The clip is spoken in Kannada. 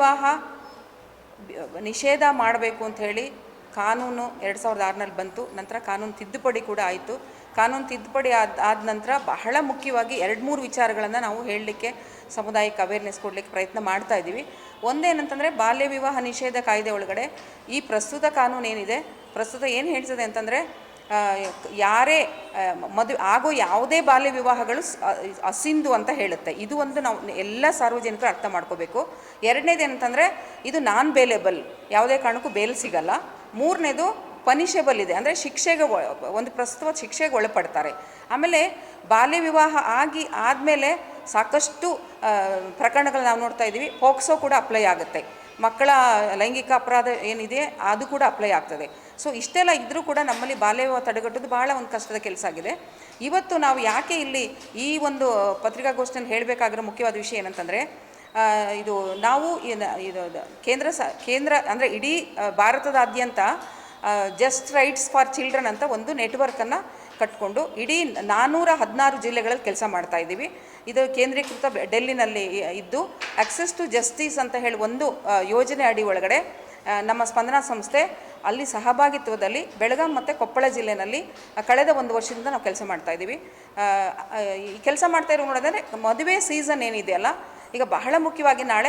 ವಿವಾಹ ನಿಷೇಧ ಮಾಡಬೇಕು ಅಂತ ಹೇಳಿ ಕಾನೂನು ಎರಡು ಸಾವಿರದ ಆರ್ನಲ್ಲಿ ಬಂತು. ನಂತರ ಕಾನೂನು ತಿದ್ದುಪಡಿ ಕೂಡ ಆಯಿತು. ಕಾನೂನು ತಿದ್ದುಪಡಿ ಆದ ಆದ ನಂತರ ಬಹಳ ಮುಖ್ಯವಾಗಿ ಎರಡು ಮೂರು ವಿಚಾರಗಳನ್ನು ನಾವು ಹೇಳಲಿಕ್ಕೆ ಸಮುದಾಯಕ್ಕೆ ಅವೇರ್ನೆಸ್ ಕೊಡಲಿಕ್ಕೆ ಪ್ರಯತ್ನ ಮಾಡ್ತಾ ಇದ್ದೀವಿ. ಒಂದೇನಂತಂದರೆ ಬಾಲ್ಯ ವಿವಾಹ ನಿಷೇಧ ಕಾಯ್ದೆ ಒಳಗಡೆ ಈ ಪ್ರಸ್ತುತ ಕಾನೂನು ಏನಿದೆ, ಪ್ರಸ್ತುತ ಏನು ಹೇಳ್ತದೆ ಅಂತಂದರೆ ಯಾರೇ ಮದುವೆ ಆಗೋ ಯಾವುದೇ ಬಾಲ್ಯ ವಿವಾಹಗಳು ಅಸಿಂಧು ಅಂತ ಹೇಳುತ್ತೆ. ಇದು ಒಂದು ನಾವು ಎಲ್ಲ ಸಾರ್ವಜನಿಕರು ಅರ್ಥ ಮಾಡ್ಕೋಬೇಕು. ಎರಡನೇದು ಏನಂತಂದರೆ, ಇದು ನಾನ್ ಬೇಲೇಬಲ್ ಯಾವುದೇ ಕಾರಣಕ್ಕೂ ಬೇಲ್ ಸಿಗಲ್ಲ. ಮೂರನೇದು ಪನಿಷೆಬಲ್ ಇದೆ. ಅಂದರೆ ಶಿಕ್ಷೆಗೆ ಒಂದು ಪ್ರಸ್ತುತ ಶಿಕ್ಷೆಗೆ ಒಳಪಡ್ತಾರೆ. ಆಮೇಲೆ ಬಾಲ್ಯ ವಿವಾಹ ಆಗಿ ಆದಮೇಲೆ ಸಾಕಷ್ಟು ಪ್ರಕರಣಗಳನ್ನ ಪ್ರಕರಣಗಳು ನಾವು ನೋಡ್ತಾ ಇದ್ದೀವಿ. ಪೋಕ್ಸೋ ಕೂಡ ಅಪ್ಲೈ ಆಗುತ್ತೆ. ಮಕ್ಕಳ ಲೈಂಗಿಕ ಅಪರಾಧ ಏನಿದೆ, ಅದು ಕೂಡ ಅಪ್ಲೈ ಆಗ್ತದೆ. ಸೊ ಇಷ್ಟೆಲ್ಲ ಇದ್ದರೂ ಕೂಡ ನಮ್ಮಲ್ಲಿ ಬಾಲ್ಯ ವಿವಾಹ ತಡೆಗಟ್ಟೋದು ಭಾಳ ಒಂದು ಕಷ್ಟದ ಕೆಲಸ ಆಗಿದೆ. ಇವತ್ತು ನಾವು ಯಾಕೆ ಇಲ್ಲಿ ಈ ಒಂದು ಪತ್ರಿಕಾಗೋಷ್ಠಿಯಲ್ಲಿ ಹೇಳಬೇಕಾಗಿರೋ ಮುಖ್ಯವಾದ ವಿಷಯ ಏನಂತಂದರೆ ಇದು ನಾವು ಇದು ಕೇಂದ್ರ ಸ, ಕೇಂದ್ರ ಅಂದರೆ ಇಡೀ ಭಾರತದಾದ್ಯಂತ ಜಸ್ಟ್ ರೈಟ್ಸ್ ಫಾರ್ ಚಿಲ್ಡ್ರನ್ ಅಂತ ಒಂದು ನೆಟ್ವರ್ಕನ್ನು ಕಟ್ಕೊಂಡು ಇಡೀ ನಾನ್ನೂರ ಹದಿನಾರು ಜಿಲ್ಲೆಗಳಲ್ಲಿ ಕೆಲಸ ಮಾಡ್ತಾ ಇದ್ದೀವಿ. ಇದು ಕೇಂದ್ರೀಕೃತ ಡೆಲ್ಲಿನಲ್ಲಿ ಇದ್ದು ಆಕ್ಸೆಸ್ ಟು ಜಸ್ಟಿಸ್ ಅಂತ ಹೇಳಿ ಒಂದು ಯೋಜನೆ ಅಡಿ ಒಳಗಡೆ ನಮ್ಮ ಸ್ಪಂದನಾ ಸಂಸ್ಥೆ ಅಲ್ಲಿ ಸಹಭಾಗಿತ್ವದಲ್ಲಿ ಬೆಳಗಾಂ ಮತ್ತು ಕೊಪ್ಪಳ ಜಿಲ್ಲೆಯಲ್ಲಿ ಕಳೆದ ಒಂದು ವರ್ಷದಿಂದ ನಾವು ಕೆಲಸ ಮಾಡ್ತಾ ಇದ್ದೀವಿ. ಕೆಲಸ ಮಾಡ್ತಾ ಇರೋ ನೋಡೋದಂದರೆ ಮದುವೆ ಸೀಸನ್ ಏನಿದೆಯಲ್ಲ ಈಗ ಬಹಳ ಮುಖ್ಯವಾಗಿ ನಾಳೆ